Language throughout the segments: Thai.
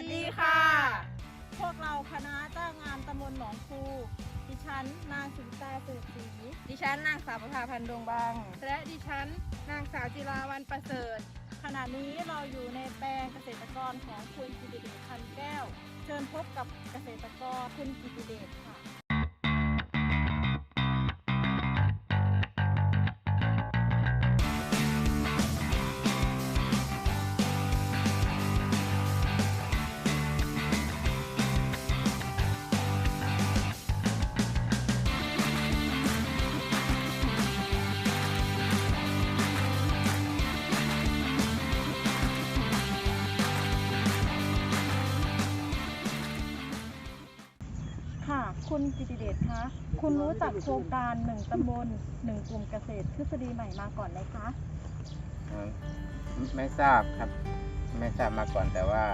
วัสดีค่ะ พวกเราคณะจ้างงานตำบลหนองคู ดิฉันนางสุริตาสืบศรีดิฉันนางสาวประภาพันธ์ดวงบาง และดิฉันนางสาวจิราวันประเสริฐ ขณะนี้เราอยู่ในแปลงเกษตรกรของคุณกิติเดชพันแก้ว เชิญพบกับเกษตรกรคุณกิติเดช ค่ะ คุณกิติเดชคะ คุณรู้จักโครงการหนึ่งตำบลหนึ่งกลุ่มเกษตรทฤษฎีใหม่มาก่อนไหมคะอ่อไม่ไม่ทราบครับ ไม่ทราบมาก่อนแต่ว่า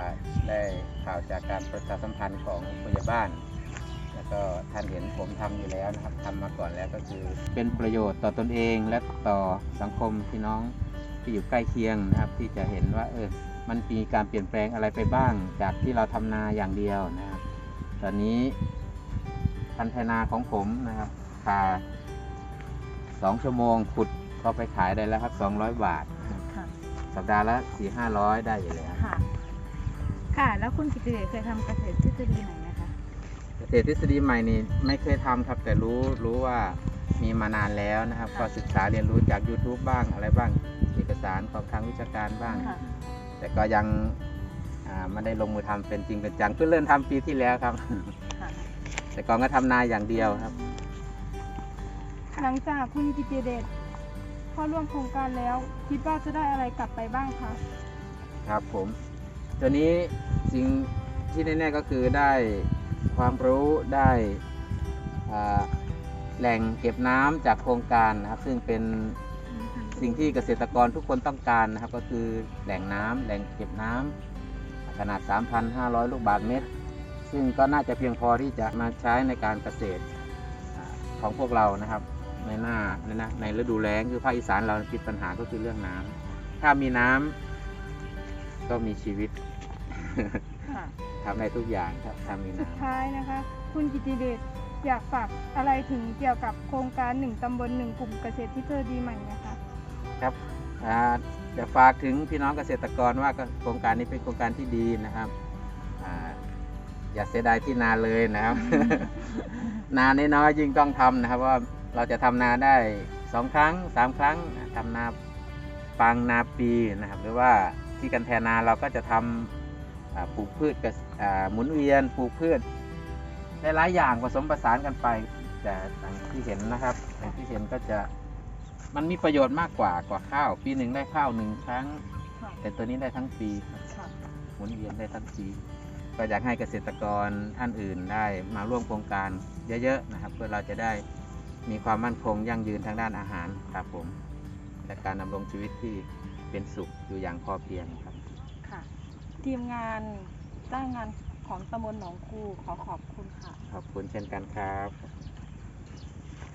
ได้ข่าวจากการประชาสัมพันธ์ของผู้ใหญ่บ้าน แล้วก็ท่านเห็นผมทำอยู่แล้วนะครับทำมาก่อนแล้วก็คือ เป็นประโยชน์ต่อตนเองและต่อสังคมพี่น้องที่อยู่ใกล้เคียงนะครับ ที่จะเห็นว่าเออมันมีการเปลี่ยนแปลงอะไรไปบ้าง จากที่เราทำนาอย่างเดียวนะครับ ตอนนี้ พันธนาของผมนะครับคาสองชั่วโมงขุดก็ไปขายได้แล้วครับ200บาท ค่ะสัปดาห์ละสี่ห้าร้อยได้อยู่แล้วค่ะ ค่ะ แล้วคุณกิติเดชเคยทำเกษตรทฤษฎีไหนไหมคะ เกษตรทฤษฎีใหม่นี่ไม่เคยทำครับ แต่รู้รู้ว่ามีมานานแล้วนะครับ ก็ศึกษาเรียนรู้จาก YouTube บ้างอะไรบ้างเอกสารของทางวิชาการบ้าง ค่ะ แต่ก็ยังอ่าไม่ได้ลงมือทำเป็นจริงเป็นจังเพิ่งเริ่มทำปีที่แล้วครับค่ะ แต่ก่อนก็ทำนาอย่างเดียวครับ หลังจากคุณกิติเดชเข้าร่วมโครงการแล้ว คิดว่าจะได้อะไรกลับไปบ้างคะครับผมตัวนี้สิ่งที่แน่ๆก็คือได้ความรู้ได้อ่าแหล่งเก็บน้ำจากโครงการนะครับ ซึ่งเป็นสิ่งที่เกษตรกรทุกคนต้องการนะครับ ก็คือแหล่งน้ำแหล่งเก็บน้ำขนาด 3,500 ลูกบาศก์เมตร ซึ่งก็น่าจะเพียงพอที่จะมาใช้ในการเกษตรอ่าของพวกเรานะครับ ในหน้าในหน้าในฤดูแล้งคือภาคอีสานเราติดปัญหาก็คือเรื่องน้ำถ้ามีน้ำก็มีชีวิตค่ะทำได้ทุกอย่างครับถ้ามีสุดน้ท้ายนะคะ คุณกิติเดชอยากฝากอะไรถึงเกี่ยวกับโครงการหนึ่งตำบลหนึ่งกลุ่มเกษตรทฤษฎีใหม่นะคะำครับอ่าจะฝากถึงพี่น้องเกษตรกรว่าโครงการนี้เป็นโครงการที่ดีนะครับอ่า อย่าเสียดายที่นาเลยนะครับ นาน้อยๆยิ่งต้องทำนะครับว่าเราจะทำนาได้สองครั้งสามครั้งทำนาปังนาปีนะครับ หรือว่าที่กันแทนนาเราก็จะทำอ่าปลูกพืชกับอ่าหมุนเวียนปลูกพืชหลายๆอย่างผสมผสานกันไปแต่อย่างที่เห็นนะครับอย่างที่เห็นก็จะมันมีประโยชน์มากกว่ากว่าข้าว ปีหนึ่งได้ข้าวหนึ่งครั้งค่ะแต่ตัวนี้ได้ทั้งปีครับค่ะหมุนเวียนได้ทั้งปี ก็อยากให้เกษตรกรท่านอื่นได้มาร่วมโครงการเยอะๆนะครับ เพื่อเราจะได้มีความมั่นคงยั่งยืนทางด้านอาหารครับผมและการดำรงชีวิตที่เป็นสุขอยู่อย่างพอเพียงครับค่ะ ทีมงานจ้างงานของตำบลหนองคูขอขอบคุณค่ะ ขอบคุณเช่นกันครับ